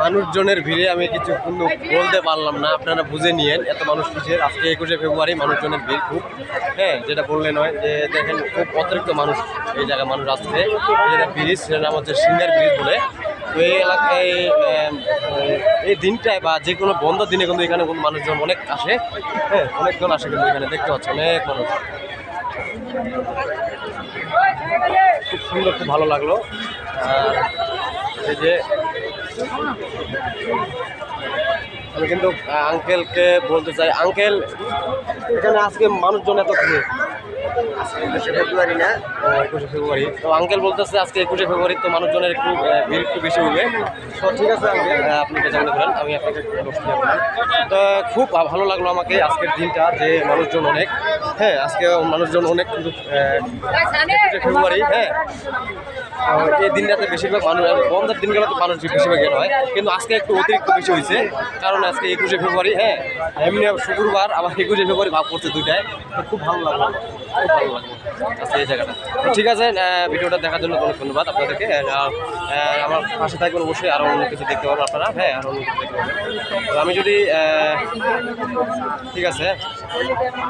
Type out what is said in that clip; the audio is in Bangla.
মানুষজনের ভিড়ে আমি কিছু কিন্তু বলতে পারলাম না, আপনারা বুঝে নিয়েন। এত মানুষ কিসের? আজকে একুশে ফেব্রুয়ারি মানুষজনের ভিড় খুব। হ্যাঁ যেটা বললে নয় যে, দেখেন, খুব অতিরিক্ত মানুষ এই জায়গায় মানুষ আসছে। যেটা ব্রিজ, সেটার নাম হচ্ছে সিঙ্গার ব্রিজ বলে। তো এই এলাকায় এই দিনটায় বা যে কোনো বন্ধ দিনে কিন্তু এখানে কিন্তু মানুষজন অনেক আসে। হ্যাঁ অনেকজন আসে কিন্তু এখানে। দেখতে পাচ্ছি অনেক মানুষ। খুব সুন্দর, খুব ভালো লাগল। আর এই যে আমি কিন্তু আঙ্কেলকে বলতে চাই। আঙ্কেল এখানে আজকে মানুষজন এত ভিড়। একুশে ফেব্রুয়ারি না? একুশে ফেব্রুয়ারি। তো আঙ্কেল বলতেছে আজকে একুশে ফেব্রুয়ারি তো মানুষজনের একটু ভিড় একটু বেশি হবে। তো ঠিক আছে আপনি মনে করেন আমি আপনাকে তো খুব ভালো লাগল আমাকে আজকের দিনটা, যে মানুষজন অনেক হ্যাঁ আজকে মানুষজন অনেক কিন্তু একুশে ফেব্রুয়ারি হ্যাঁ। এই দিনটাতে বেশিরভাগ মানুষ বন্ধের দিনগুলোতে মানুষ বেশিরভাগ ইয়ে হয়। কিন্তু আজকে একটু অতিরিক্ত বেশি হয়েছে, কারণ আজকে একুশে ফেব্রুয়ারি হ্যাঁ এমনি শুক্রবার, আবার একুশে ফেব্রুয়ারি ভাব করছে দুইটায়। খুব ভালো লাগল। ভালো এই জায়গাটা। ঠিক আছে ভিডিওটা দেখার জন্য অনেক ধন্যবাদ আপনাদেরকে। আমার পাশে থাকবেন অবশ্যই আরও অন্য কিছু দেখতে পারবেন আপনারা। হ্যাঁ আরও অন্য কিছু দেখতে আমি যদি ঠিক আছে।